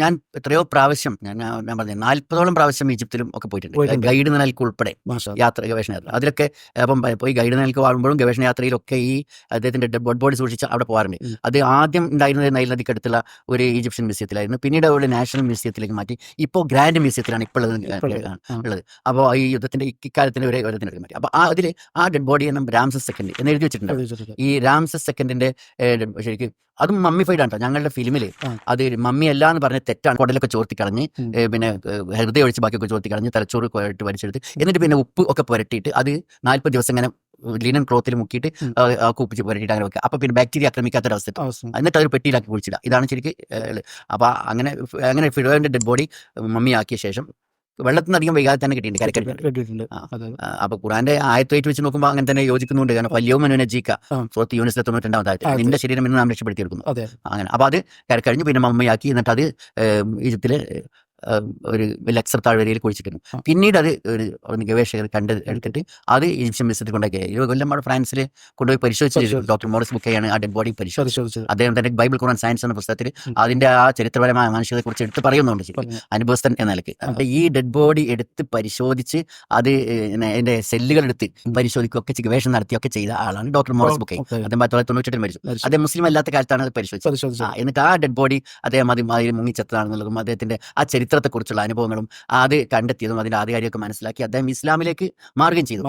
ഞാൻ എത്രയോ പ്രാവശ്യം ഞാൻ ഞാൻ പറഞ്ഞു നാൽപ്പതോളം പ്രാവശ്യം ഈജിപ്തിലും ഒക്കെ പോയിട്ടുണ്ട്. ഗൈഡ് നിലയ്ക്ക് ഉൾപ്പെടെ യാത്ര ഗവേഷണ യാത്ര അതിലൊക്കെ അപ്പം പോയി ഗൈഡ് നിലയ്ക്ക് വാഴുമ്പോഴും ഗവേഷണ യാത്രയിലൊക്കെ ഈ അദ്ദേഹത്തിന്റെ ഡെഡ് ബോഡി സൂക്ഷിച്ച് അവിടെ പോകാറുണ്ട്. അത് ആദ്യം ഉണ്ടായിരുന്നത് നൈൽ നദിക്കടുത്തുള്ള ഒരു ഈജിപ്ഷ്യൻ മ്യൂസിയത്തിലായിരുന്നു. പിന്നീട് അവിടെ നാഷണൽ മ്യൂസിയത്തിലേക്ക് മാറ്റി. ഇപ്പോൾ ഗ്രാൻഡ് മ്യൂസിയത്തിലാണ് ഇപ്പോൾ ഉള്ളത് അപ്പോൾ ഈ യുദ്ധത്തിന്റെ ഇക്കാലത്തിന് ഒരു ഓരോത്തിന് മാറ്റി അപ്പോൾ ആ അതിൽ ആ ഡെഡ് ബോഡി എന്ന രാംസസ് സെക്കൻഡ് എന്ന് എഴുതി വെച്ചിട്ടുണ്ട്. ഈ രാംസസ് സെക്കൻഡിന്റെ ശരിക്കും അതും മമ്മിഫൈഡ് ആണ്. ഞങ്ങളുടെ ഫിലിമിൽ അത് മമ്മി അല്ല എന്ന് പറഞ്ഞ തെറ്റാണ്. കുടലൊക്കെ ചോർത്തി കളഞ്ഞ് പിന്നെ ഹൃദയ ഒഴിച്ച് ബാക്കിയൊക്കെ ചോർത്തി കളഞ്ഞ് തലച്ചോറ് കോരിട്ട് വലിച്ചെടുത്ത് എന്നിട്ട് പിന്നെ ഉപ്പ് ഒക്കെ പുരട്ടിയിട്ട് അത് നാല്പത് ദിവസം ഇങ്ങനെ ലിനൻ ക്ലോത്തിൽ മുക്കിയിട്ട് കൂപ്പിച്ച് ആ, ആ കുപ്പിച്ച് പുരട്ടിയിട്ട് അങ്ങനെ വെക്കുക. അപ്പൊ പിന്നെ ബാക്ടീരിയ ആക്രമിക്കാത്തൊരവസ്ഥ ഒരു അവസ്ഥ. എന്നിട്ട് അതൊരു പെട്ടിയിലാക്കി കുളിച്ചിടുക ഇതാണ് ശരിക്കും അപ്പൊ അങ്ങനെ അങ്ങനെ ഫിഡോന്റെ ഡെഡ് ബോഡി മമ്മി ആക്കിയ ശേഷം വെള്ളത്തിൽ നിന്ന് അധികം വൈകാതെ തന്നെ കിട്ടിയിട്ടുണ്ട് അപ്പൊ ഖുറാന്റെ ആയത്തേറ്റ് വെച്ച് നോക്കുമ്പോൾ അങ്ങനെ തന്നെ യോജിക്കുന്നുണ്ട്. കാരണം പല്യവും മനുനജീക്ക. സുഹൃത്ത് യൂണിസിലെ തൊണ്ണൂറ്റിരണ്ടാമത്തെ നിന്റെ ശരീരം എന്ന് നാം രക്ഷപ്പെടുത്തിയെടുക്കുന്നു. അങ്ങനെ. അപ്പൊ അത് കരക്കഴിഞ്ഞ് പിന്നെ മമ്മയാക്കി. എന്നിട്ട് അത് ഈജിപ്തിലെ ഒരു ലക്സർ താഴ്വരയിൽ കുഴിച്ചിട്ടുണ്ട് പിന്നീട് അത് ഒരു ഗവേഷകർ കണ്ട് എടുത്തിട്ട് അത് ഈജിപ്ഷ്യൻ മ്യൂസിയത്തിൽ കൊണ്ടൊക്കെ ഇരുപത് കൊല്ലം അവിടെ ഫ്രാൻസിൽ കൊണ്ടുപോയി പരിശോധിച്ചു പരിശോധിച്ചു. ഡോക്ടർ മോറിസ് ബുക്കയാണ് ആ ഡെഡ് ബോഡി പരിശോധിച്ചത്. അദ്ദേഹം തന്നെ ബൈബിൾ ഖുറാൻ സയൻസ് എന്ന പുസ്തകത്തിൽ അതിന്റെ ആ ചരിത്രപരമായ മനുഷ്യരെ കുറിച്ച് എടുത്ത് പറയുന്നുണ്ട്. അനുഭവസ്ഥൻ എന്ന നിലയ്ക്ക്. അപ്പൊ ഈ ഡെഡ് ബോഡി എടുത്ത് പരിശോധിച്ച് അത് അതിന്റെ സെല്ലുകൾ എടുത്ത് പരിശോധിക്കുകയൊക്കെ ഗവേഷണം നടത്തിയൊക്കെ ചെയ്ത ആളാണ് ഡോക്ടർ മോറിസ് ബുക്കൈ. അദ്ദേഹം ആയിരത്തി തൊള്ളായിരത്തി തൊണ്ണൂറ്റെട്ടിൽ മരിച്ചു. അദ്ദേഹം മുസ്ലിം അല്ലാത്ത കാലത്താണ് അത് പരിശോധിച്ചത്. എന്നിട്ട് ആ ഡെഡ് ബോഡി അദ്ദേഹം അത് അതിൽ മുങ്ങിച്ചെത്തതാണെന്നുള്ളതും അദ്ദേഹത്തിന്റെ ആ ചരിത്രത്തെക്കുറിച്ചുള്ള അനുഭവങ്ങളും അത് കണ്ടെത്തിയതും അതിന്റെ ആധികാരികമൊക്കെ മനസ്സിലാക്കി അദ്ദേഹം ഇസ്ലാമിലേക്ക് മാറുകയും ചെയ്തു.